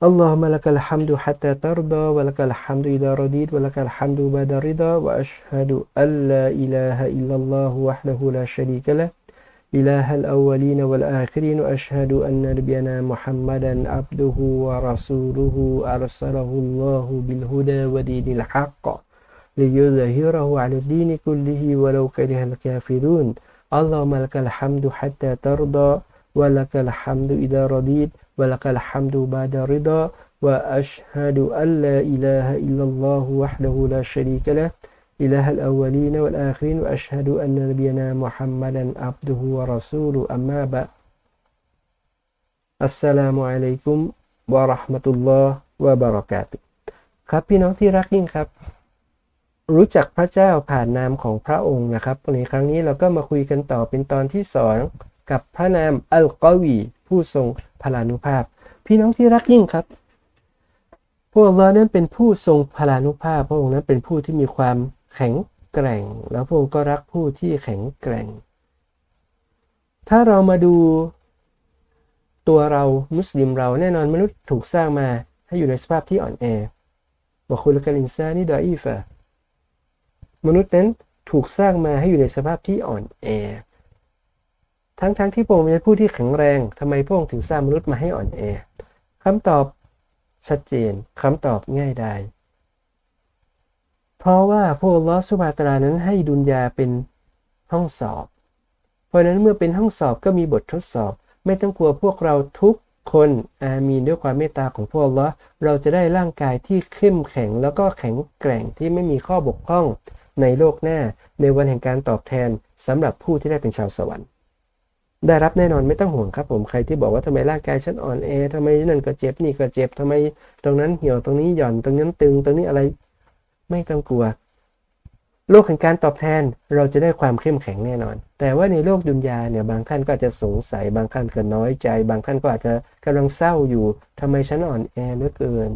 اللهم لك الحمد حتى ترضى ولك الحمد إذا رضيت ولك الحمد بعد رضا وأشهد أن لا إله إلا الله وحده لا شريك له. إله الأولين والآخرين وأشهد أن نبينا محمدا عبده ورسوله. أرسله الله بالهدى ودين الحق ليظهره على الدين كله ولو كره الكافرون. اللهم لك الحمد حتى ترضى ولك الحمد إذا رضيت ولك الحمد بعد رضا وأشهد أن لا إله إلا الله وحده لا شريك له إله الأولين والآخرين وأشهد أن نبينا محمدا عبده ورسوله أما بعد. السلام عليكم ورحمة الله وبركاته. ครับพี่น้องที่รักยิ่งครับ รู้จักพระเจ้าผ่านนามของพระองค์นะครับในครั้งนี้เราก็มาคุยกันต่อเป็นตอนที่สองกับพระนามอัลกอวี ผู้ทรงพลานุภาพ พี่น้องที่รักยิ่งครับพระองค์นั้นเป็นผู้ทรงพลานุภาพ พระองค์นั้นเป็นผู้ที่มีความแข็งแกร่ง แล้วพระองค์ก็รักผู้ที่แข็งแกร่ง ถ้าเรามาดูตัวเรามุสลิมเราแน่นอนมนุษย์ถูกสร้างมาให้อยู่ในสภาพที่อ่อนแอบอกคุณละกันอินซานี่ดออีฟะมนุษย์นั้นถูกสร้างมาให้อยู่ในสภาพที่อ่อนแอ ทั้งๆทที่พระองค์เป็นผู้ที่แข็งแรงทำไมพระองค์ถึงสร้างมนุษย์มาให้อ่อนแอคำตอบชัดเจนคำตอบง่ายดายเพราะว่าพระลอสุบาตรานั้นให้ดุนยาเป็นห้องสอบ เพราะนั้นเมื่อเป็นห้องสอบก็มีบททดสอบ ไม่ต้องกลัวพวกเราทุกคนอามีด้วยความเมตตาของพวกลอเราจะได้ร่างกายที่เข้มแข็งแล้วก็แข็งแกร่งที่ไม่มีข้อบกพร่องในโลกหน้าในวันแห่งการตอบแทนสำหรับผู้ที่ได้เป็นชาวสวรรค์ ได้รับแน่นอนไม่ต้องห่วงครับผมใครที่บอกว่าทำไมร่างกายฉันอ่อนแอทำไมนั่นก็เจ็บนี่ก็เจ็บทำไม ตรงนั้นเหี่ยวตรงนี้หย่อนตรงนั้นตึงตรงนี้อะไรไม่ต้องกลัว โลกแห่งการตอบแทนเราจะได้ความเข้มแข็งแน่นอน แต่ว่าในโลกดุนยาเนี่ยบางท่านก็จะสงสัยบางท่านก็น้อยใจ บางท่านก็อาจจะกำลังเศร้าอยู่ทำไมฉันอ่อนแอเหลือเกิน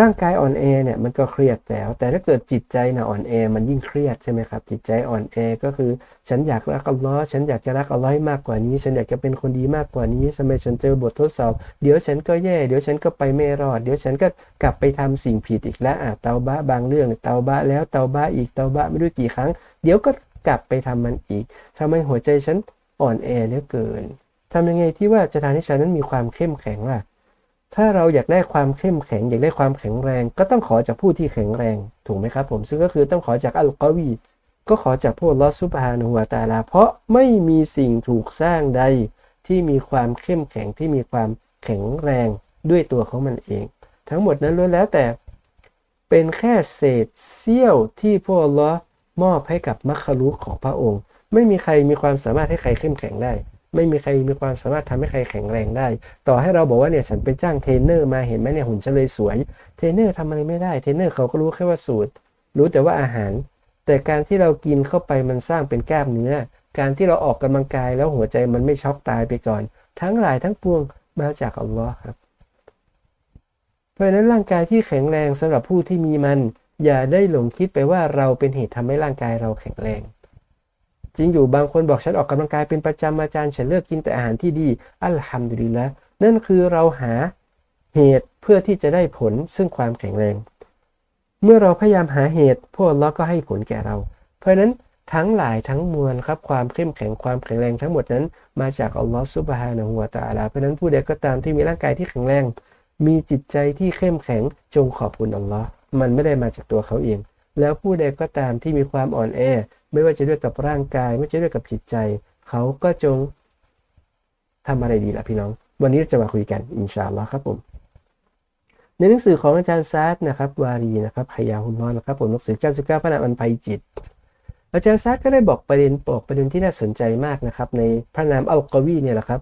ร่างกายอ่อนแอเนี่ยมันก็เครียดแล้ว แต่ถ้าเกิดจิตใจนะอ่อนแอมันยิ่งเครียดใช่ไหมครับ จิตใจอ่อนแอก็คือ ฉันอยากรักอัลลอฮ์ฉันอยากจะรักอัลลอฮ์มากกว่านี้ ฉันอยากจะเป็นคนดีมากกว่านี้สมัยฉันเจอบททดสอบ เดี๋ยวฉันก็แย่ เดี๋ยวฉันก็ไปไม่รอด เดี๋ยวฉันก็กลับไปทำสิ่งผิดอีกแล้วอะเตาบ้าบางเรื่อง เตาบ้าแล้วเตาบ้าอีกเตาบ้าไม่รู้กี่ครั้ง เดี๋ยวก็กลับไปทำมันอีกทำให้หัวใจฉันอ่อนแอเหลือเกินทำยังไงที่ว่าจะทำให้ฉันนั้นมีความเข้มแข็งล่ะ ถ้าเราอยากได้ความเข้มแข็ง อยากได้ความแข็งแรง ก็ต้องขอจากผู้ที่แข็งแรง ถูกไหมครับผมซึ่งก็คือต้องขอจากอัลกอวีก็ขอจากพวกลอสุบฮานุวาตาลา เพราะไม่มีสิ่งถูกสร้างใดที่มีความเข้มแข็งที่มีความแข็งแรงด้วยตัวของมันเอง ทั้งหมดนั้นล้วนแล้วแต่ เป็นแค่เศษเสี้ยวที่พวกลอมอบให้กับมัคคารุของพระองค์ ไม่มีใครมีความสามารถให้ใครเข้มแข็งได้ ไม่มีใครมีความสามารถทำให้ใครแข็งแรงได้ ต่อให้เราบอกว่าเนี่ยฉันไปจ้างเทรนเนอร์มาเห็นไหมเนี่ยหุ่นฉันเลยสวย เทรนเนอร์ทำอะไรไม่ได้ เทรนเนอร์เขาก็รู้แค่ว่าสูตร รู้แต่ว่าอาหาร แต่การที่เรากินเข้าไปมันสร้างเป็นกล้ามเนื้อ การที่เราออกกำลังกายแล้วหัวใจมันไม่ช็อกตายไปก่อน ทั้งหลายทั้งปวงมาจากอัลลอฮ์ครับ เพราะฉะนั้นร่างกายที่แข็งแรงสำหรับผู้ที่มีมัน อย่าได้หลงคิดไปว่าเราเป็นเหตุทำให้ร่างกายเราแข็งแรง จริงอยู่บางคนบอกฉันออกกำลังกายเป็นประจำอาจารย์ ฉันเลือกกินแต่อาหารที่ดีอัลฮัมดุลิลละนั่นคือเราหาเหตุเพื่อที่จะได้ผลซึ่งความแข็งแรง เมื่อเราพยายามหาเหตุพวกเราก็ให้ผลแก่เรา เพราะนั้นทั้งหลายทั้งมวลครับความเข้มแข็งความแข็งแรงทั้งหมดนั้น มาจากอัลลอฮฺซุบฮานะฮูวาตาลาเพราะนั้นผู้ใดก็ตามที่มีร่างกายที่แข็งแรง มีจิตใจที่เข้มแข็งจงขอบคุณอัลลอฮ์มันไม่ได้มาจากตัวเขาเอง แล้วผู้ใดก็ตามที่มีความอ่อนแอ ไม่ว่าจะด้วยกับร่างกาย ไม่ว่าจะด้วยกับจิตใจ เขาก็จงทำอะไรดีล่ะพี่น้อง วันนี้จะมาคุยกันอินชาอัลลอฮ์ครับผม ในหนังสือของอาจารย์ซาดนะครับวารีนะครับพยาหุนนอนนะครับผมหนังสือ99พระนามอันภัยจิต อาจารย์ซาดก็ได้บอกประเด็นบอกประเด็นที่น่าสนใจมากนะครับในพระนามอัลกอวีเนี่ยแหละครับ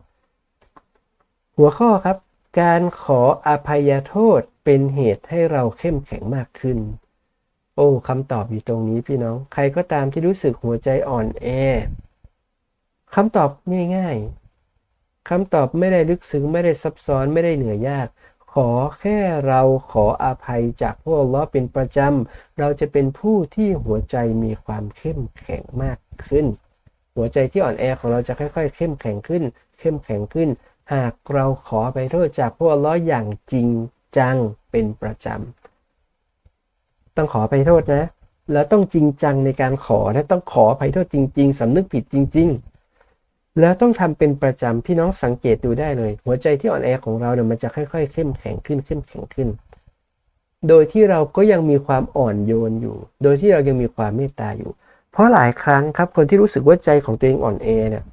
หัวข้อครับ การขออภัยโทษเป็นเหตุให้เราเข้มแข็งมากขึ้น โอ้คำตอบอยู่ตรงนี้พี่น้อง ใครก็ตามที่รู้สึกหัวใจอ่อนแอคำตอบง่ายๆคำตอบไม่ได้ลึกซึ้งไม่ได้ซับซ้อนไม่ได้เหนื่อยยาก ขอแค่เราขออภัยจากพวกล้อเป็นประจำ เราจะเป็นผู้ที่หัวใจมีความเข้มแข็งมากขึ้น หัวใจที่อ่อนแอของเราจะค่อย ๆ เข้มแข็งขึ้น เข้มแข็งขึ้น หากเราขอไปโทษจากพวกลลออย่างจริงจังเป็นประจำ ต้องขอไปโทษนะ แล้วต้องจริงจังในการขอนะต้องขอไปโทษจริง ๆสำนึกผิดจริง ๆ แล้วต้องทำเป็นประจำพี่น้องสังเกตดูได้เลย หัวใจที่อ่อนแอของเราเนี่ยมันจะค่อย ๆ เข้มแข็งขึ้นเข้มแข็งขึ้น โดยที่เราก็ยังมีความอ่อนโยนอยู่ โดยที่เรายังมีความเมตตาอยู่ เพราะหลายครั้งครับคนที่รู้สึกว่าใจของตัวเองอ่อนแอเนี่ย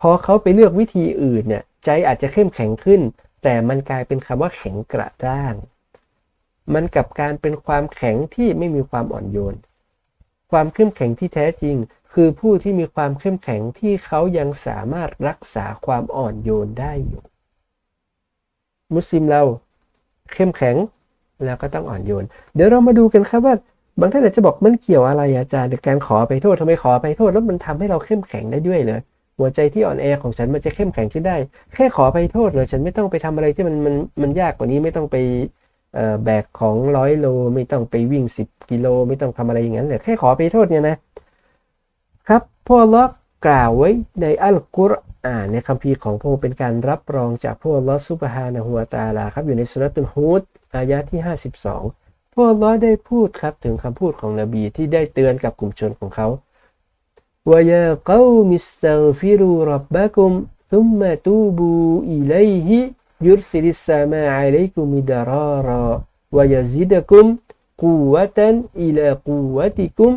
พอเขาไปเลือกวิธีอื่นเนี่ยใจอาจจะเข้มแข็งขึ้น แต่มันกลายเป็นคำว่าแข็งกระด้าง มันกับการเป็นความแข็งที่ไม่มีความอ่อนโยน ความเข้มแข็งที่แท้จริง คือผู้ที่มีความเข้มแข็งที่เขายังสามารถรักษาความอ่อนโยนได้อยู่ มุสลิมเราเข้มแข็งแล้วก็ต้องอ่อนโยน เดี๋ยวเรามาดูกันครับว่า บางท่านอาจจะบอกมันเกี่ยวอะไรอาจารย์การขอไปโทษทำไมขอไปโทษแล้วมันทำให้เราเข้มแข็งได้ด้วยเลยหัวใจที่อ่อนแอของฉันมันจะเข้มแข็งขึ้นได้ แค่ขอไปโทษเลยฉันไม่ต้องไปทำอะไรที่มันมันมันยากกว่านี้ไม่ต้องไป แบกของร้อยโลไม่ต้องไปวิ่ง 10 กิโลไม่ต้องทำอะไรอย่างนั้นเลยแค่ขอไปโทษเนี่ยนะครับพวกล็อกกล่าวไว้ในอัลกุรอานในคัมภีร์ของพระองค์เป็นการรับรองจากพวกลอสุบฮานะฮัวตาลาครับอยู่ในสุรตุนฮูดอายะที่ 52 พวกลอได้พูดครับถึงคำพูดของนบีที่ได้เตือนกับกลุ่มชนของเขาวายาเกามิสตัฟิรูรับบะกุมทุมมาตูบูอิเลฮิ ยุสริสามาอะลัยกุมิดารารอวยซิดะกุมกูวตันอิลากุวติกุม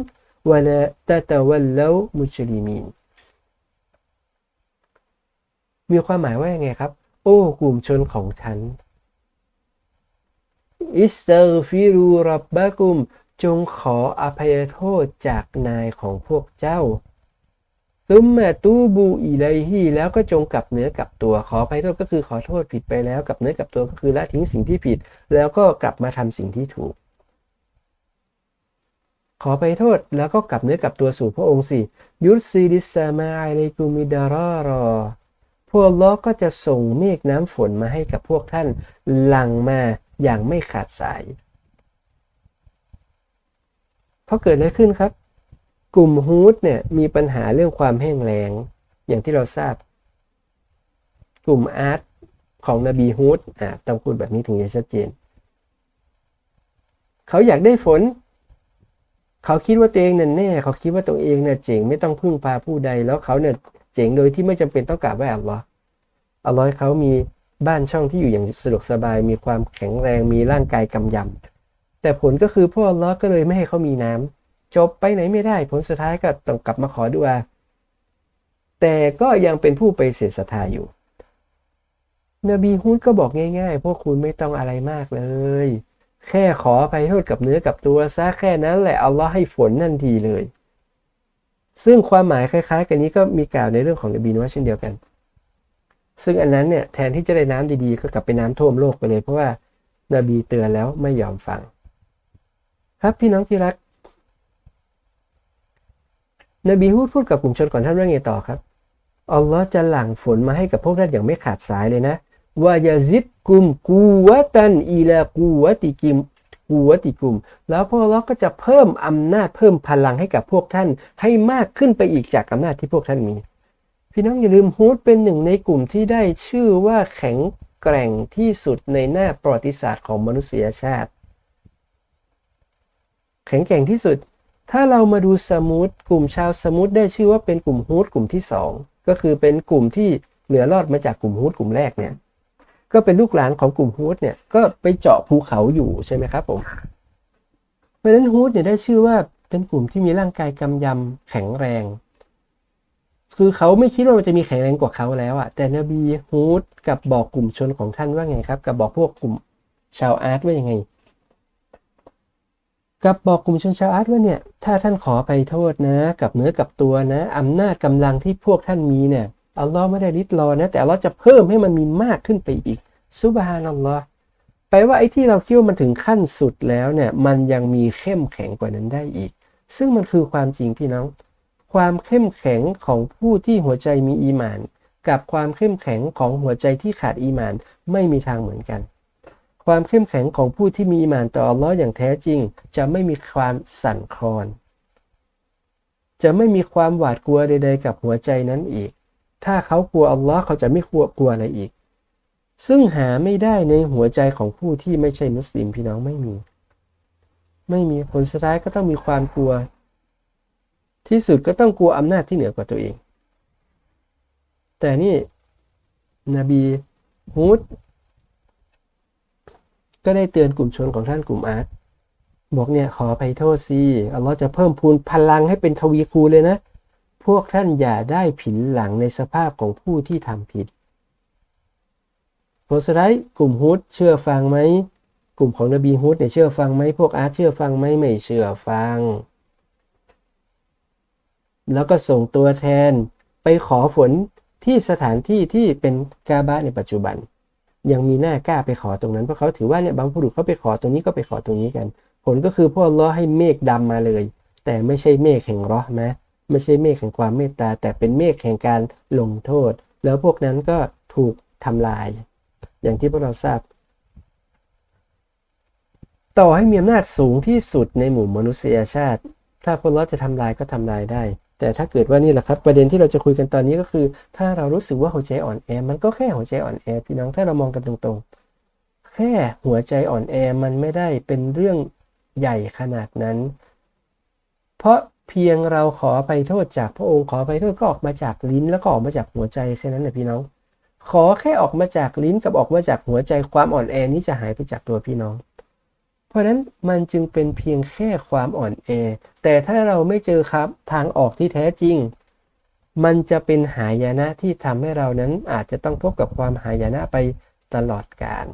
วลาตะตะวัลลามุชลิมีนมีความหมายว่าอย่างไงครับ โอ้ กลุ่มชนของฉันอิสตาฟิรูรับบะกุม จงขออภัยโทษจากนายของพวกเจ้า ตุมมาตูบูอีไลฮีแล้วก็จงกลับเนื้อกลับตัวขออภัยโทษก็คือขอโทษผิดไปแล้วกับเนื้อกลับตัวก็คือละทิ้งสิ่งที่ผิด แล้วก็กลับมาทำสิ่งที่ถูก ขอไปโทษแล้วก็กลับเนื้อกลับตัวสู่พระองค์สิยุสซีดิสมาไอเลกุมิดารารอพวกล้อก็จะส่งเมฆน้ำฝนมาให้กับพวกท่านหลั่งมาอย่างไม่ขาดสายเพราะเกิดอะไรขึ้นครับ กลุ่มฮูดเนี่ยมีปัญหาเรื่องความแห้งแล้งอย่างที่เราทราบ กลุ่มอาร์ตของนบีฮูดอ่าต้องพูดแบบนี้ถึงจะชัดเจน เขาอยากได้ฝน เขาคิดว่าตัวเองนั่นแน่ เขาคิดว่าตัวเองเนี่ยเจ๋งไม่ต้องพึ่งพาผู้ใด แล้วเขาเนี่ยเจ๋งโดยที่ไม่จำเป็นต้องกราบไหว้อัลลอฮ์อัลลอฮ์เขามีบ้านช่องที่อยู่อย่างสะดวกสบาย มีความแข็งแรงมีร่างกายกำยำแต่ผลก็คือพวกอัลลอฮ์ก็เลยไม่ให้เขามีน้ำ จบไปไหนไม่ได้ ผลสุดท้ายก็ต้องกลับมาขอดุอาแต่ก็ยังเป็นผู้ไปเสียศรัทธาอยู่ นบีฮุดก็บอกง่าย ๆ พวกคุณไม่ต้องอะไรมากเลย แค่ขอไปโทษกับเนื้อกับตัวซะแค่นั้นแหละอัลลอฮ์ให้ฝนนั่นทีเลย ซึ่งความหมายคล้าย ๆ กันนี้ก็มีกล่าวในเรื่องของนบีนัวเช่นเดียวกัน ซึ่งอันนั้นเนี่ยแทนที่จะได้น้ำดีๆ ก็กลับไปน้ำท่วมโลกไปเลย เพราะว่านาบีเตือนแล้วไม่ยอมฟัง ครับพี่น้องที่รัก นบีฮูดพูดกับกลุ่มชนก่อนท่านว่าไงต่อครับอัลลอฮ์จะหลั่งฝนมาให้กับพวกท่านอย่างไม่ขาดสายเลยนะวายาซิดกุมกูวะตันอีลากูวะติกิมกูวะติกุม แล้วพวกเราก็จะเพิ่มอำนาจเพิ่มพลังให้กับพวกท่านให้มากขึ้นไปอีกจากอำนาจที่พวกท่านมี พี่น้องอย่าลืมฮูดเป็นหนึ่งในกลุ่มที่ได้ชื่อว่าแข็งแกร่งที่สุดในหน้าประวัติศาสตร์ของมนุษยชาติ แข็งแกร่งที่สุด ถ้าเรามาดูสมุตกลุ่มชาวสมุตได้ชื่อว่าเป็นกลุ่มฮูดกลุ่มที่ 2 ก็คือเป็นกลุ่มที่เหลือรอดมาจากกลุ่มฮูดกลุ่มแรกเนี่ยก็เป็นลูกหลานของกลุ่มฮูดเนี่ยก็ไปเจาะภูเขาอยู่ใช่ไหมครับผมเพราะฉะนั้นฮูดเนี่ยได้ชื่อว่าเป็นกลุ่มที่มีร่างกายกำยำแข็งแรง คือเขาไม่คิดว่ามันจะมีแข็งแรงกว่าเขาแล้วอะแต่นบีฮูดกับบอกกลุ่มชนของท่านว่าไงครับ กับบอกพวกกลุ่มชาวอาร์ตว่ายังไง กับบอกกลุ่มชนชาวอาร์ตว่าเนี่ยถ้าท่านขอไปโทษนะ กับเนื้อกับตัวนะอำนาจกำลังที่พวกท่านมีเนี่ยอัลลอฮ์ไม่ได้ลิดรอนะแต่อัลลอฮ์จะเพิ่มให้มันมีมากขึ้นไปอีกซุบฮานัลลอฮ์แปลว่าไอ้ที่เราคิดว่ามันถึงขั้นสุดแล้วเนี่ยมันยังมีเข้มแข็งกว่านั้นได้อีก ซึ่งมันคือความจริงพี่น้อง ความเข้มแข็งของผู้ที่หัวใจมีอีมาน กับความเข้มแข็งของหัวใจที่ขาดอีมานไม่มีทางเหมือนกัน ความเข้มแข็งของผู้ที่มีอิมานต่ออัลลอฮ์อย่างแท้จริง จะไม่มีความสั่นคลอน จะไม่มีความหวาดกลัวใด ๆ กับหัวใจนั้นอีก ถ้าเขากลัวอัลลอฮ์เขาจะไม่กลัวกลัวอะไรอีก ซึ่งหาไม่ได้ในหัวใจของผู้ที่ไม่ใช่มุสลิมพี่น้องไม่มี ไม่มีผลสุดท้ายก็ต้องมีความกลัว ที่สุดก็ต้องกลัวอำนาจที่เหนือกว่าตัวเอง แต่นี่นบีฮุด ก็ได้เตือนกลุ่มชนของท่านกลุ่มอาร์ตบอกเนี่ยขอไปโทษสิอัลลอฮ์จะเพิ่มพูนพลังให้เป็นทวีคูณเลยนะ พวกท่านอย่าได้ผินหลังในสภาพของผู้ที่ทำผิดผลสุดท้ายกลุ่มฮุดเชื่อฟังไหมกลุ่มของนบีฮุดเนี่ยเชื่อฟังไหมพวกอาร์ตเชื่อฟังไหมไม่เชื่อฟัง แล้วก็ส่งตัวแทนไปขอฝนที่สถานที่ที่เป็นกาบะในปัจจุบัน ยังมีหน้ากล้าไปขอตรงนั้นเพราะเขาถือว่าเนี่ยบางผู้ดุเขาไปขอตรงนี้ก็ไปขอตรงนี้กัน ผลก็คือพวกล้อให้เมฆดำมาเลย แต่ไม่ใช่เมฆแห่งรอนะไม่ใช่เมฆแห่งความเมตตา แต่เป็นเมฆแห่งการลงโทษ แล้วพวกนั้นก็ถูกทำลาย อย่างที่พวกเราทราบ ต่อให้มีอำนาจสูงที่สุดในหมู่มนุษยชาติ ถ้าพวกเราจะทำลายก็ทำลายได้ แต่ถ้าเกิดว่านี่แหละครับประเด็นที่เราจะคุยกันตอนนี้ก็คือ ถ้าเรารู้สึกว่าหัวใจอ่อนแอ มันก็แค่หัวใจอ่อนแอพี่น้องถ้าเรามองกันตรงๆ แค่หัวใจอ่อนแอมันไม่ได้เป็นเรื่องใหญ่ขนาดนั้น เพราะเพียงเราขอไปโทษจากพระองค์ขอไปโทษก็ออกมาจากลิ้นแล้วก็ออกมาจากหัวใจแค่นั้นแหละพี่น้อง ขอแค่ออกมาจากลิ้นกับออกมาจากหัวใจความอ่อนแอนี้จะหายไปจากตัวพี่น้อง เพราะนั้นมันจึงเป็นเพียงแค่ความอ่อนแอ แต่ถ้าเราไม่เจอครับทางออกที่แท้จริง มันจะเป็นหายนะที่ทำให้เรานั้นอาจจะต้องพบกับความหายนะไปตลอดกาล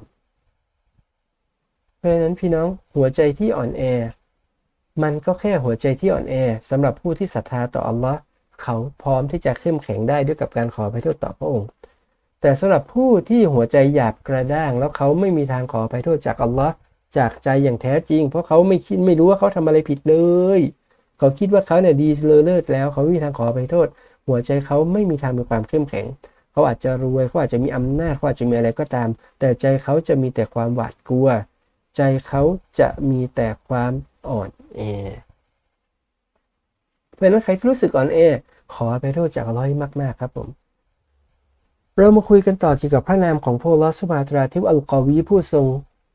เพราะฉะนั้นพี่น้องหัวใจที่อ่อนแอ มันก็แค่หัวใจที่อ่อนแอสำหรับผู้ที่ศรัทธาต่ออัลลอฮ์เขาพร้อมที่จะเข้มแข็งได้ด้วยกับการขอไปโทษต่อพระองค์ แต่สำหรับผู้ที่หัวใจหยาบกระด้าง แล้วเขาไม่มีทางขอไปโทษจากอัลลอฮ์ จากใจอย่างแท้จริง เพราะเขาไม่คิดไม่รู้ว่าเขาทำอะไรผิดเลย เขาคิดว่าเขาเนี่ยดีเลอเลิศแล้ว เขาไม่มีทางขอไปโทษ หัวใจเขาไม่มีทางมีความเข้มแข็ง เขาอาจจะรวยเขาอาจจะมีอำนาจเขาอาจจะมีอะไรก็ตาม แต่ใจเขาจะมีแต่ความหวาดกลัว ใจเขาจะมีแต่ความอ่อนแอเพราะนั้นใครที่รู้สึกอ่อนแอขอไปโทษจากอัลลอฮ์มากๆครับผมเรามาคุยกันต่อเกี่ยวกับพระนามของพระลอสมาตราที่อัลกอวีผู้ทรง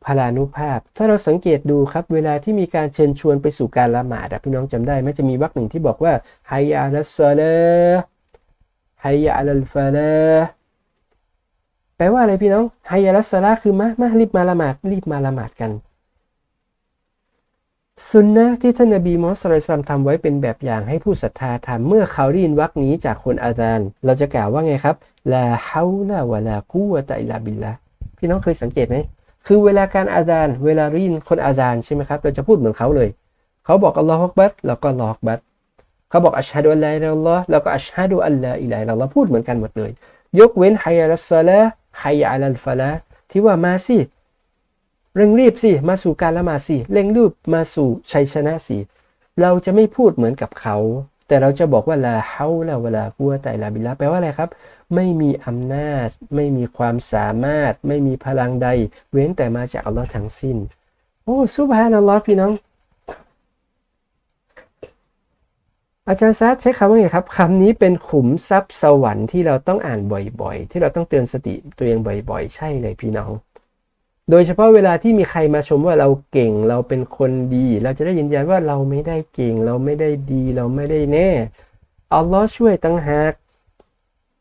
พลานุภาพ ถ้าเราสังเกตดูครับ เวลาที่มีการเชิญชวนไปสู่การละหมาดพี่น้องจำได้ไหมจะมีวรรคหนึ่งที่บอกว่าไฮยาลัสซาลไฮยาลัลฟาลาแปลว่าอะไรพี่น้องไฮยาลัสซาลาคือมามารีบมาละหมาดรีบมาละหมาดกันสุนนะที่ท่านนบีมอสลิซัมทำไว้เป็นแบบอย่างให้ผู้ศรัทธาทำเมื่อเขาได้ยินวรรคนี้จากคนอาจารย์ เราจะกล่าวว่าไงครับลาฮาวลาวะลากูวะตะอิลาบิลละพี่น้องเคยสังเกตไหม คือเวลาการอาจารย์เวลารีนคนอาจารย์ใช่ไหมครับเราจะพูดเหมือนเขาเลย เขาบอกอัลลอฮฺบัตเราก็ลอกบัตเขาบอกอัชฮะดุอัลลอฮฺอัลลอฮ์เราก็อัชฮะดุอัลลอฮฺอิลัยเราพูดเหมือนกันหมดเลย ยกเว้นฮัยอัลสลาฮัยอัลฟลาที่ว่ามาสิเร่งรีบสิมาสู่การละมาสิเร่งรีบมาสู่ชัยชนะสิเราจะไม่พูดเหมือนกับเขา แต่เราจะบอกว่าลาเฮาลาวลากัวไตลาบิลลาแปลว่าอะไรครับ ไม่มีอำนาจ ไม่มีความสามารถ ไม่มีพลังใด เว้นแต่มาจากอัลลอฮ์ทั้งสิ้น โอ้สุบฮานัลลอฮ์พี่น้อง อาจารย์ซัดใช้คำว่าไงครับคำนี้เป็นขุมทรัพย์สวรรค์ที่เราต้องอ่านบ่อยๆ ที่เราต้องเตือนสติตัวเองบ่อยๆ ใช่เลยพี่น้อง โดยเฉพาะเวลาที่มีใครมาชมว่าเราเก่งเราเป็นคนดี เราจะได้ยืนยันว่าเราไม่ได้เก่ง เราไม่ได้ดี เราไม่ได้แน่อัลลอฮ์ช่วยตั้งหาก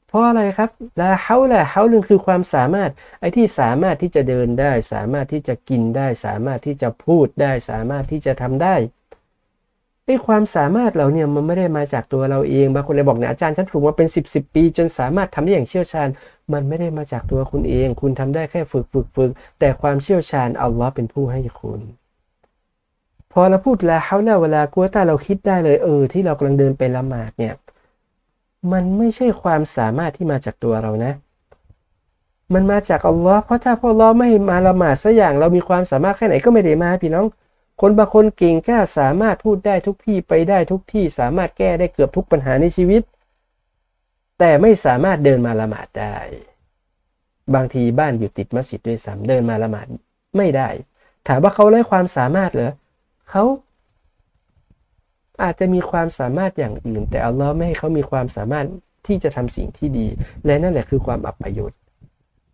เพราะอะไรครับลาเฮาละเฮาลึงคือความสามารถ ไอ้ที่สามารถที่จะเดินได้ สามารถที่จะกินได้ สามารถที่จะพูดได้ สามารถที่จะทำได้ไอ้ความสามารถเราเนี่ยมันไม่ได้มาจากตัวเราเองบางคนเลยบอกเนี่ยอาจารย์ฉันฝึกมาเป็น10บสปี จนสามารถทำได้อย่างเชี่ยวชาญ มันไม่ได้มาจากตัวคุณเอง คุณทำได้แค่ฝึกฝึกฝึกแต่ความเชี่ยวชาญอัลลอฮ์เป็นผู้ให้คุณ พอเราพูดละเฮาละเวลากลัวตาเราคิดได้เลยเออที่เรากำลังเดินไปละหมาดเนี่ย มันไม่ใช่ความสามารถที่มาจากตัวเรานะ มันมาจากอัลลอฮ์เพราะถ้าพอเราไม่มาละหมาดสัอย่างเรามีความสามารถแค่ไหนก็ไม่ได้มาพี่น้อง คนบางคนเก่งกล้าสามารถพูดได้ทุกที่ไปได้ทุกที่สามารถแก้ได้เกือบทุกปัญหาในชีวิต แต่ไม่สามารถเดินมาละหมาดได้ บางทีบ้านอยู่ติดมัสยิดด้วยซ้ำเดินมาละหมาดไม่ได้ ถามว่าเขาไร้ความสามารถเหรอเขา อาจจะมีความสามารถอย่างอื่น แต่อัลลอฮ์ไม่ให้เขามีความสามารถที่จะทำสิ่งที่ดี และนั่นแหละคือความอับประโยชน์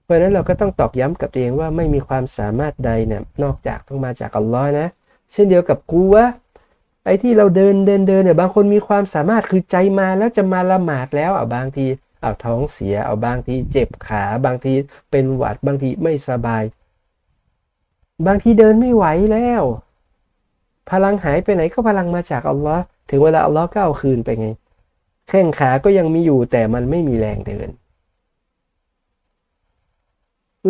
เพราะฉะนั้นเราก็ต้องตอกย้ำกับตัวเองว่าไม่มีความสามารถใดเนี่ยนอกจากต้องมาจากอัลลอฮ์นะ เช่นเดียวกับกูวะไอ้ที่เราเดินเดินเดินเนี่ยบางคนมีความสามารถคือใจมาแล้วจะมาละหมาดแล้วอะบางทีเอาท้องเสียเอาบางทีเจ็บขาบางทีเป็นหวัดบางทีไม่สบาย บางทีเดินไม่ไหวแล้ว พลังหายไปไหนก็พลังมาจากอัลลอฮ์ถึงเวลาอัลลอฮ์ก็เอาคืนไปไง แข้งขาก็ยังมีอยู่แต่มันไม่มีแรงเดิน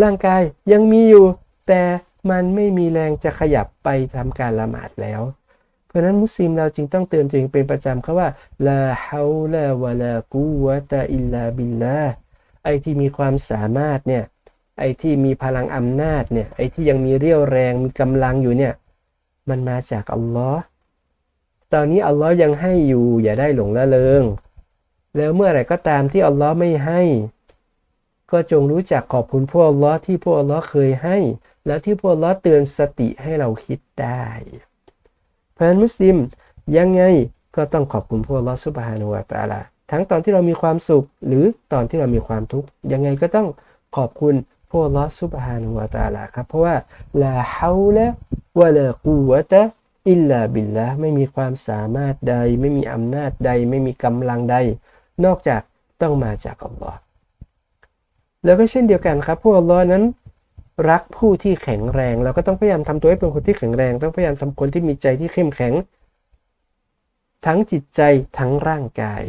ร่างกายยังมีอยู่แต่มันไม่มีแรงจะขยับไปทำการละหมาดแล้ว เพราะนั้นมุสลิมเราจึงต้องเตือนตัวเองเป็นประจำเขาว่าลาฮาวลาวะลากูวะตะอิลลาบิลลาไอที่มีความสามารถเนี่ยไอที่มีพลังอำนาจเนี่ยไอที่ยังมีเรี่ยวแรงมีกำลังอยู่เนี่ย มันมาจากอัลลอฮ์ตอนนี้อัลลอฮ์ยังให้อยู่ อย่าได้หลงละเลงแล้วเมื่อไหร่ก็ตามที่อัลลอฮ์ไม่ให้ ก็จงรู้จักขอบคุณพวกอัลลอฮ์ที่พวกอัลลอฮ์เคยให้ แล้วที่พวกอัลลอฮ์เตือนสติให้เราคิดได้ เพราะฉะนั้นมุสลิมยังไงก็ต้องขอบคุณพวกอัลลอฮ์สุบฮานุวะตาลาทั้งตอนที่เรามีความสุขหรือตอนที่เรามีความทุกข์ยังไงก็ต้องขอบคุณ วกอัลอสุบฮานุวะตาลาครับ เพราะว่าลาฮาวละวะลากูวะตะอิลลาบิลละไม่มีความสามารถใด ไม่มีอำนาจใด ไม่มีกำลังใด นอกจากต้องมาจากอัลลอฮ์แล้วก็เช่นเดียวกันครับพวกอัลลอฮ์นั้นรักผู้ที่แข็งแรง เราก็ต้องพยายามทำตัวให้เป็นคนที่แข็งแรง ต้องพยายามทำคนที่มีใจที่เข้มแข็ง ทั้งจิตใจทั้งร่างกาย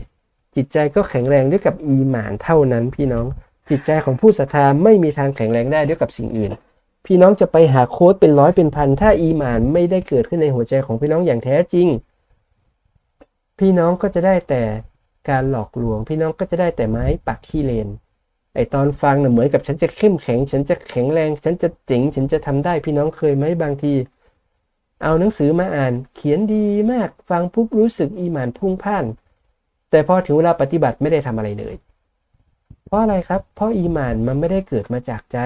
จิตใจก็แข็งแรงด้วยกับอีหมานเท่านั้นพี่น้อง จิตใจของผู้ศรัทธาไม่มีทางแข็งแรงได้ด้วยกับสิ่งอื่น พี่น้องจะไปหาโค้ดเป็นร้อยเป็นพัน ถ้าอีหมานไม่ได้เกิดขึ้นในหัวใจของพี่น้องอย่างแท้จริง พี่น้องก็จะได้แต่การหลอกลวง พี่น้องก็จะได้แต่ไม้ปักขี้เลน ไอตอนฟังนะ่ะเหมือนกับฉันจะเข้มแข็ง ฉันจะแข็งแรง ฉันจะเจ๋ง ฉันจะทำได้ พี่น้องเคยไหมบางที เอาหนังสือมาอ่าน เขียนดีมาก ฟังปุ๊บรู้สึกอีหมานพุ่งพ่าน แต่พอถึงเวลาปฏิบัติไม่ได้ทำอะไรเลย ราะอะไรครับ เพราะอีหมานมันไม่ได้เกิดมาจากใจ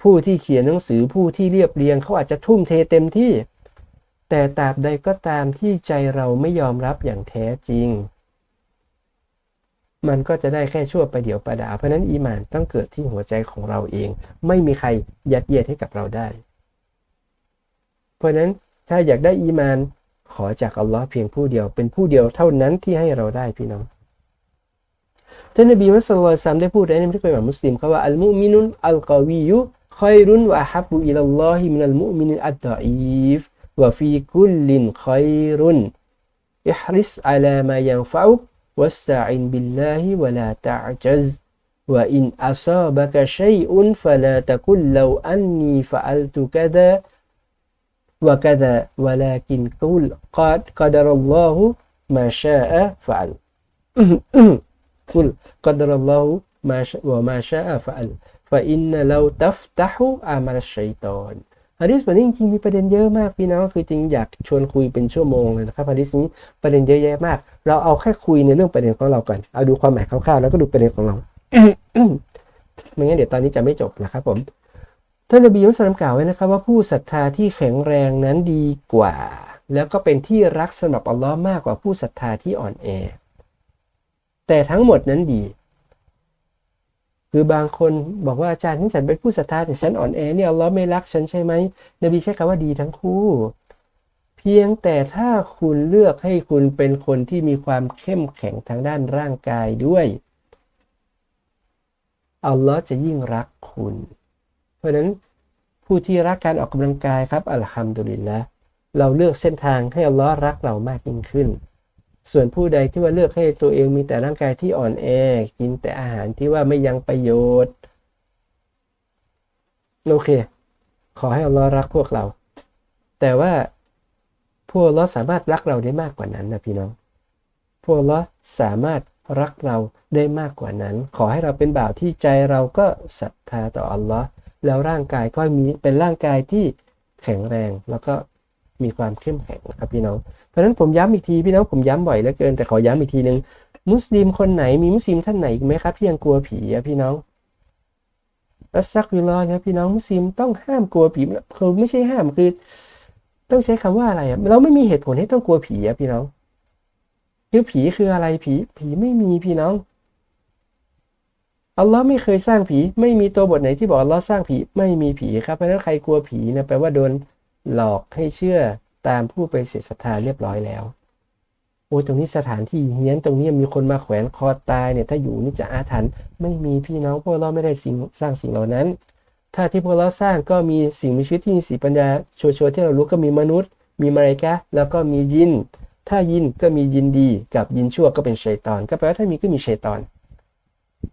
ผู้ที่เขียนหนังสือผู้ที่เรียบเรียงเขาอาจจะทุ่มเทเต็มที่ แต่ตราบใดก็ตามที่ใจเราไม่ยอมรับอย่างแท้จริง มันก็จะได้แค่ชั่วประเดี๋ยวประดา เพราะนั้นอีหมานต้องเกิดที่หัวใจของเราเอง ไม่มีใครยัดเยียดให้กับเราได้ เพราะนั้นถ้าอยากได้อีมานขอจากอัลลอฮ์เพียงผู้เดียวเป็นผู้เดียวเท่านั้นที่ให้เราได้พี่น้อง ท่านนบีมุสลิมได้พูดในที่เป็นแบบมุสลิมเขาว่าอัลมุมินุนอัลกาวิยุคอยรุนวะฮับบุอิลลอฮิมินัลมุมินอัดดอีฟวะฟีกุลลินคอยรุนอิฮริสอัลามายังฟะอุก واستعن بالله ولا تعجز وإن أصابك شيء فلا تقل لو أني فعلت كذا وكذا ولكن قل قد قدر الله ما شاء فعل กุลกัดรัลลอฮุมาชวะมาชาฟะอัลฟะอินนะลาตัฟตะฮุอามัลชัยตอนฮะดิษแบบนี้จริงมีประเด็นเยอะมากพี่น้องคือจริงอยากชวนคุยเป็นชั่วโมงเลยนะครับฮะดิษนี้ประเด็นเยอะแยะมาก เราเอาแค่คุยในเรื่องประเด็นของเราก่อนเอาดูความหมายคร่าวๆแล้วก็ดูประเด็นของเราไม่งั้นเดี๋ยวตอนนี้จะไม่จบนะครับผมท่านนบีมุสลิมกล่าวไว้นะครับว่าผู้ศรัทธาที่แข็งแรงนั้นดีกว่า แล้วก็เป็นที่รักสำหรับอัลลอฮ์มากกว่าผู้ศรัทธาที่อ่อนแอ แต่ทั้งหมดนั้นดี คือบางคนบอกว่าอาจารย์นี่ฉันเป็นผู้ศรัทธาแต่ฉันอ่อนแอเนี่ยอัลลอฮ์ไม่รักฉันใช่ไหมนบีใช้คำว่าดีทั้งคู่ เพียงแต่ถ้าคุณเลือกให้คุณเป็นคนที่มีความเข้มแข็งทางด้านร่างกายด้วยอัลลอฮ์จะยิ่งรักคุณ เพราะฉะนั้นผู้ที่รักการออกกำลังกายครับอัลฮัมดุลิลละเราเลือกเส้นทางให้อัลลอฮ์รักเรามากยิ่งขึ้น ส่วนผู้ใดที่ว่าเลือกให้ตัวเองมีแต่ร่างกายที่อ่อนแอ กินแต่อาหารที่ว่าไม่ยังประโยชน์ โอเค ขอให้อัลลอฮ์รักพวกเรา แต่ว่าพวกอัลลอฮ์สามารถรักเราได้มากกว่านั้นนะพี่น้อง พวกอัลลอฮ์สามารถรักเราได้มากกว่านั้น ขอให้เราเป็นบ่าวที่ใจเราก็ศรัทธาต่ออัลลอฮ์แล้วร่างกายก็มีเป็นร่างกายที่แข็งแรงแล้วก็ มีความเข้มแข็งนะครับพี่น้อง เพราะฉะนั้นผมย้ำอีกทีพี่น้องผมย้ำบ่อยเหลือเกินแต่ขอย้ำอีกทีหนึ่งมุสลิมคนไหนมีมุสลิมท่านไหนอีกไหมครับที่ยังกลัวผีอะพี่น้องอัสซักวิลอครับพี่น้องมุสลิมต้องห้ามกลัวผีคือไม่ใช่ห้ามคือ ต้องใช้คำว่าอะไรอะเราไม่มีเหตุผลให้ต้องกลัวผีอะพี่น้องคือผีคืออะไรผี ผีไม่มีพี่น้องอัลลอฮ์ไม่เคยสร้างผี ไม่มีตัวบทไหนที่บอกอัลลอฮ์สร้างผีไม่มีผีครับเพราะฉะนั้นใครกลัวผีนะแปลว่าโดน หลอกให้เชื่อตามผู้ไปเสียศรัทธาเรียบร้อยแล้วโอ้ยตรงนี้สถานที่เฮี้ยนตรงนี้มีคนมาแขวนคอตายเนี่ยถ้าอยู่นี่จะอาถรรพ์ไม่มีพี่น้องพวกเราไม่ได้สิ่งสร้างสิ่งเหล่านั้น ถ้าที่พวกเราสร้างก็มีสิ่งมีชีวิตที่มีสีปัญญาชัวร์ๆที่เรารู้ก็มีมนุษย์ มีมาลาอิกะแล้วก็มียิน ถ้ายินก็มียินดีกับยินชั่วก็เป็นชัยตอน ก็แปลว่าถ้ามีก็มีชัยตอน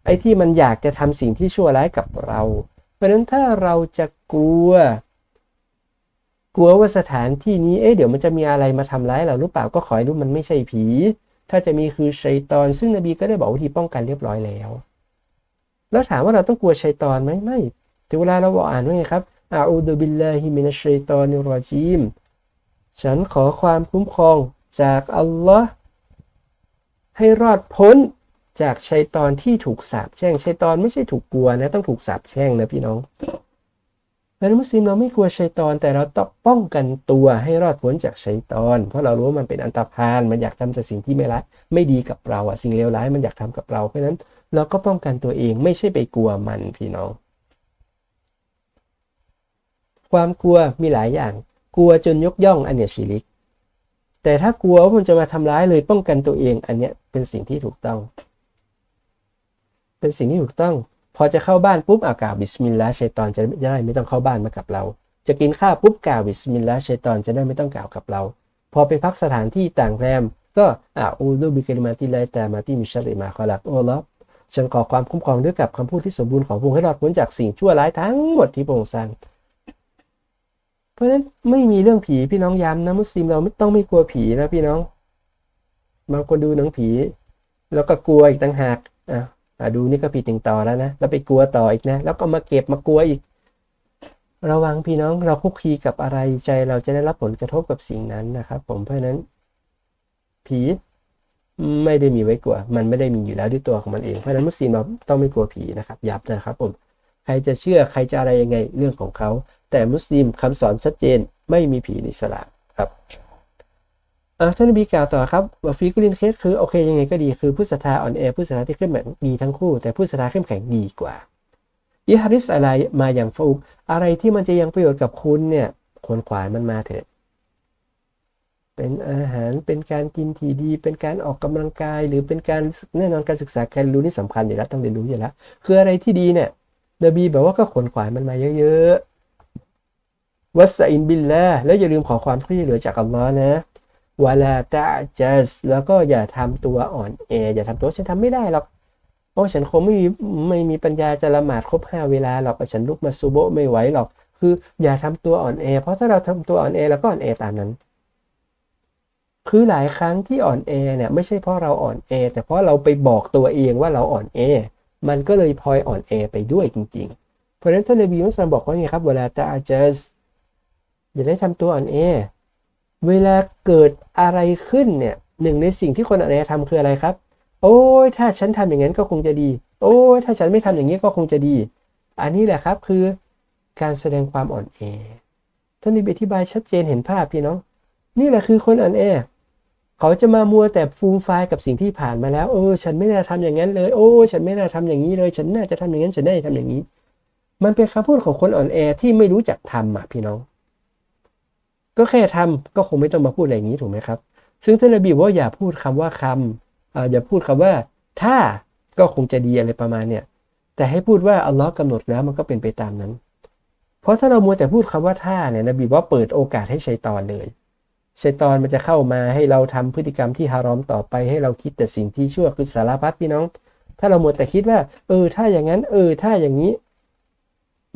ไอ้ที่มันอยากจะทำสิ่งที่ชั่วร้ายกับเรา เพราะฉะนั้นถ้าเราจะกลัว กลัวว่าสถานที่นี้ เอ๊ะเดี๋ยวมันจะมีอะไรมาทำร้ายเราหรือเปล่าก็ขอให้รู้มันไม่ใช่ผี ถ้าจะมีคือชัยตอน ซึ่งนบีก็ได้บอกวิธีป้องกันเรียบร้อยแล้ว แล้วถามว่าเราต้องกลัวชัยตอนไหมไม่ถึงเวลาเราบอกอ่านว่าไงครับอาอูดุบิลลาฮิมินัชชัยตอนิรรจีมฉันขอความคุ้มครองจากอัลลอฮ์ให้รอดพ้นจากชัยตอนที่ถูกสาปแช่งชัยตอนไม่ใช่ถูกกลัวนะต้องถูกสาปแช่งนะพี่น้อง แล้วมุสลิมเราไม่กลัวชัยตอน แต่เราต้องป้องกันตัวให้รอดพ้นจากชัยตอน เพราะเรารู้ว่ามันเป็นอันตรพานมันอยากทำแต่สิ่งที่ไม่ร้ายไม่ดีกับเราอะสิ่งเลวร้ายมันอยากทำกับเราเพราะนั้นเราก็ป้องกันตัวเองไม่ใช่ไปกลัวมันพี่น้อง ความกลัวมีหลายอย่าง กลัวจนยกย่องอันเนี้ยชิริก แต่ถ้ากลัวว่ามันจะมาทำร้ายเลยป้องกันตัวเองอันเนี้ยเป็นสิ่งที่ถูกต้อง เป็นสิ่งที่ถูกต้อง พอจะเข้าบ้านปุ๊บอากล่าวบิสมิลลาห์ชัยตอนจะได้ไม่ต้องเข้าบ้านมากับเรา จะกินข้าวปุ๊บกล่าวบิสมิลลาห์ชัยตอนจะได้ไม่ต้องกล่าวกับเรา พอไปพักสถานที่ต่างแรม ก็อาอูดูบิกลิมาติไลแต่มาที่มิชริมาคอลักโอลอฉันขอความคุ้มครองด้วยกับคำพูดที่สมบูรณ์ของพระองค์ให้รอดพ้นจากสิ่งชั่วร้ายทั้งหมดที่พระองค์สร้างเพราะฉะนั้นไม่มีเรื่องผีพี่น้องย้ำนะมุสลิมเราไม่ต้องไม่กลัวผีนะพี่น้อง บางคนดูหนังผี แล้วก็กลัวอีกต่างหากอะ ดูนี่ก็ผิดถึงต่อแล้วนะ แล้วไปกลัวต่ออีกนะ แล้วก็มาเก็บมากลัวอีก ระวังพี่น้องเราคุกคีกับอะไรใจเราจะได้รับผลกระทบกับสิ่งนั้นนะครับ ผมเพราะฉะนั้น ผีไม่ได้มีไว้กลัว มันไม่ได้มีอยู่แล้วด้วยตัวของมันเองเพราะนั้นมุสลิมเราต้องไม่กลัวผีนะครับยับนะครับผมใครจะเชื่อใครจะอะไรยังไงเรื่องของเขา แต่มุสลิมคำสอนชัดเจนไม่มีผีในอิสลามครับ ท่านบีกล่าวต่อครับว่าฟีกุลินเคสคือโอเคยังไงก็ดีคือผู้ศรัทธาอ่อนแอผู้ศรัทธาที่เข้มแข็งดีทั้งคู่ แต่ผู้ศรัทธาเข้มแข็งดีกว่าอิฮาริสอะไรมาอย่างฟูกอะไรที่มันจะยังประโยชน์กับคุณเนี่ยควรขวายมันมาเถิดเป็นอาหารเป็นการกินที่ดี เป็นการออกกำลังกาย หรือเป็นการแน่นอนการศึกษาการรู้นี่สำคัญอยู่แล้วต้องเรียนรู้อยู่แล้ว คืออะไรที่ดีเนี่ยนบีบอกว่าก็ขนขวายมันมาเยอะๆวัสอินบิลละแล้วอย่าลืมขอความช่วยเหลือจากอัลลอฮ์นะ วลาตะจัสแล้วก็อย่าทำตัวอ่อนแออย่าทำตัวฉันทำไม่ได้หรอกโอ้ฉันคงไม่มีไม่มีปัญญาจะละหมาดครบห้าเวลาหรอกฉันลุกมาซูโบไม่ไหวหรอก คืออย่าทำตัวอ่อนแอ เพราะถ้าเราทำตัวอ่อนแอเราก็อ่อนแอตามนั้น คือหลายครั้งที่อ่อนแอเนี่ยไม่ใช่เพราะเราอ่อนแอ แต่เพราะเราไปบอกตัวเองว่าเราอ่อนแอ มันก็เลยพลอยอ่อนแอไปด้วยจริง ๆ เพราะฉะนั้นท่านนบีมุสลิมบอกว่าไงครับเวลาตาจัสอย่าได้ทำตัวอ่อนแอ เวลาเกิดอะไรขึ้นเนี่ยหนึ่งในสิ่งที่คนอ่อนแอทำคืออะไรครับ โอ้ยถ้าฉันทำอย่างนั้นก็คงจะดี โอ้ยถ้าฉันไม่ทำอย่างนี้ก็คงจะดี อันนี้แหละครับคือการแสดงความอ่อนแอท่านนบีอธิบายชัดเจนเห็นภาพพี่น้อง นี่แหละคือคนอ่อนแอเขาจะมามัวแต่ฟูมไฟายกับสิ่งที่ผ่านมาแล้ว เออ ฉันไม่น่าทำอย่างนั้นเลย โอ้ ฉันไม่น่าทำอย่างนี้เลย ฉันน่าจะทำอย่างนั้น ฉันได้ทำอย่างนี้ มันเป็นคำพูดของคนอ่อนแอที่ไม่รู้จักทำอะพี่น้อง ก็แค่ทำก็คงไม่ต้องมาพูดอะไรอย่างนี้ถูกไหมครับ ซึ่งท่านนบีบอกว่าอย่าพูดคำว่าคำอ่าอย่าพูดคำว่าถ้าก็คงจะดีอะไรประมาณเนี่ยแต่ให้พูดว่าอัลลอฮ์กำหนดแล้วมันก็เป็นไปตามนั้น เพราะถ้าเรามัวแต่พูดคำว่าถ้าเนี่ยนบีว่าเปิดโอกาสให้ชัยตอนเลยชัยตอนมันจะเข้ามาให้เราทำพฤติกรรมที่ฮารอมต่อไปให้เราคิดแต่สิ่งที่ชั่วคือสารพัดพี่น้อง ถ้าเราหมดแต่คิดว่า เออถ้าอย่างนั้น เออถ้าอย่างนี้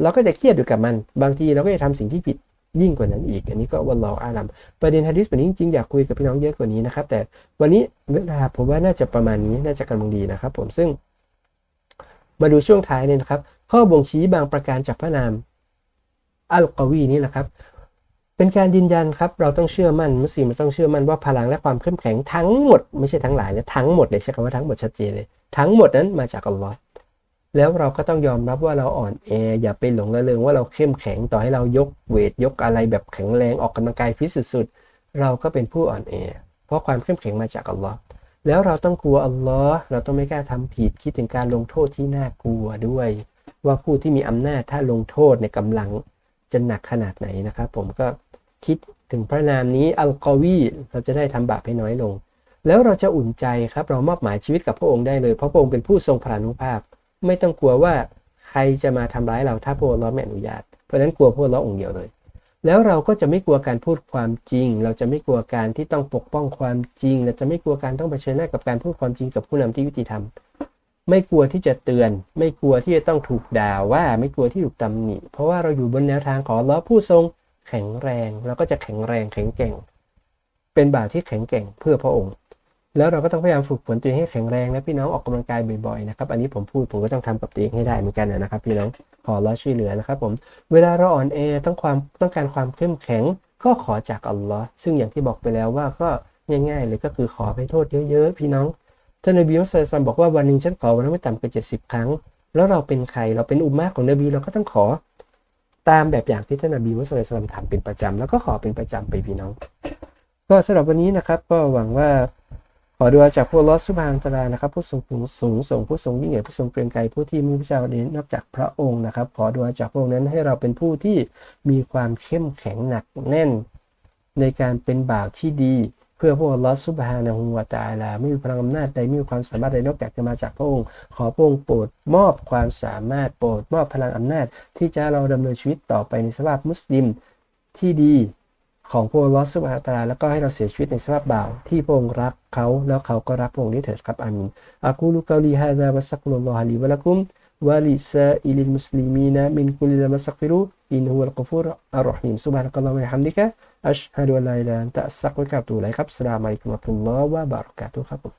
เราก็จะเครียดอยู่กับมัน บางทีเราก็จะทำสิ่งที่ผิด ยิ่งกว่านั้นอีก อันนี้ก็วันราอาลัมประเด็นฮะดิษวันนี้จริงๆอยากคุยกับพี่น้องเยอะกว่านี้นะครับ แต่วันนี้เวลาผมว่าน่าจะประมาณนี้น่าจะกำลังดีนะครับ ผมซึ่ง มาดูช่วงท้ายเนี่ยนะครับ ข้อบ่งชี้บางประการจากพระนามอัลกอวีนี่นะครับ เป็นการยืนยันครับ เราต้องเชื่อมั่นมุสลิมต้องเชื่อมั่นว่าพลังและความเข้มแข็งทั้งหมด ไม่ใช่ทั้งหลายนะทั้งหมดเลยใช้คำว่าทั้งหมดชัดเจนเลย ทั้งหมดนั้นมาจากอัลลอฮ์ แล้วเราก็ต้องยอมรับว่าเราอ่อนแอ อย่าไปหลงระเริงว่าเราเข้มแข็งต่อให้เรายกเวทยกอะไรแบบแข็งแรงออกกำลังกายฟิตสุดๆเราก็เป็นผู้อ่อนแอ เพราะความเข้มแข็งมาจากอัลลอฮ์แล้วเราต้องกลัวอัลลอฮ์เราต้องไม่กล้าทำผิดคิดถึงการลงโทษที่น่ากลัวด้วย ว่าผู้ที่มีอำนาจถ้าลงโทษในกำลังจะหนักขนาดไหนนะครับผมก็คิดถึงพระนามนี้อัลกอวีเราจะได้ทำบาปให้น้อยลง แล้วเราจะอุ่นใจครับเรามอบหมายชีวิตกับพระองค์ได้เลยเพราะพระองค์เป็นผู้ทรงพลานุภาพ ไม่ต้องกลัวว่าใครจะมาทำร้ายเราถ้าพระองค์ไม่อนุญาต เพราะฉะนั้นกลัวพระองค์องค์เดียวเลย แล้วเราก็จะไม่กลัวการพูดความจริง เราจะไม่กลัวการที่ต้องปกป้องความจริง เราจะไม่กลัวการต้องเผชิญหน้ากับการพูดความจริงกับผู้นำที่ยุติธรรม ไม่กลัวที่จะเตือน ไม่กลัวที่จะต้องถูกด่าว่า ไม่กลัวที่ถูกตำหนิ เพราะว่าเราอยู่บนแนวทางของลเลอผู้ทรงแข็งแรง เราก็จะแข็งแรงแข็งแกร่ง เป็นบ่าวที่แข็งแกร่งเพื่อพระองค์ แล้วเราก็ต้องพยายามฝึกฝนตัวเองให้แข็งแรงนะพี่น้องออกกำลังกายบ่อยๆนะครับอันนี้ผมพูดผมก็ต้องทำกับตัวเองให้ได้เหมือนกันนะครับพี่น้องขอร้อช่วยเหลือนะครับผมเวลาเราอ่อนแอต้องความต้องการความเข้มแข็งก็ขอจากอัลลอฮ์ซึ่งอย่างที่บอกไปแล้วว่าก็ง่ายๆเลยก็คือขอไปโทษเยอะๆพี่น้องท่านนบีมุสลิมบอกว่าวันหนึ่งฉันขอวันละไม่ต่ำกว่าเจ็ดสิบครั้ง แล้วเราเป็นใครเราเป็นอุมมะของนบีเราก็ต้องขอตามแบบอย่างที่ท่านนบีมุสลิมทำเป็นประจำแล้วก็ขอเป็นประจำไปพี่น้อง ก็สำหรับวันนี้นะครับก็หวังว่า ขอดูจากพระลอสุบานตะลานะครับผู้ทรงสูงส่งผู้ทรงยิ่งใหญ่ผู้ทรงเกรียงไกรผู้ที่มีพระเจ้าเดนนอกจากพระองค์นะครับ ขอดูจากพระองค์นั้นให้เราเป็นผู้ที่มีความเข้มแข็งหนักแน่น ในการเป็นบ่าวที่ดี เพื่อพระลอสุบานะฮูวาตาลาไม่มีพลังอำนาจใดไม่มีความสามารถใดนอกจากจะมาจากพระองค์ ขอพระองค์โปรดมอบความสามารถโปรดมอบพลังอำนาจ ที่จะเราดำเนินชีวิตต่อไปในสภาพมุสลิมที่ดี ของพระองค์ลอสุบฮาตาแล้วก็ให้เราเสียชีวิตในสภาพบ่าว ที่พระองค์รักเขาแล้วเขาก็รักพระองค์ด้วยเถิดครับอามินอากูลุกาลีฮาดาวัสซักลุลลอฮะลีวะลักุมวะลิซาอิลิมุสลิมีนะมินกุลิลมัสซักฟิรูอินฮุวัลกุฟูรอัลรอฮีมซุบฮานะกัลลอฮุวะฮัมดิกะอัชฮะดูอัลลาอิลาอันตะอัสซักวะกะตุไลครับสลามุอะลัยกุมวะเราะตุลลอฮ์วะบะเราะกาตุฮ์ครับผม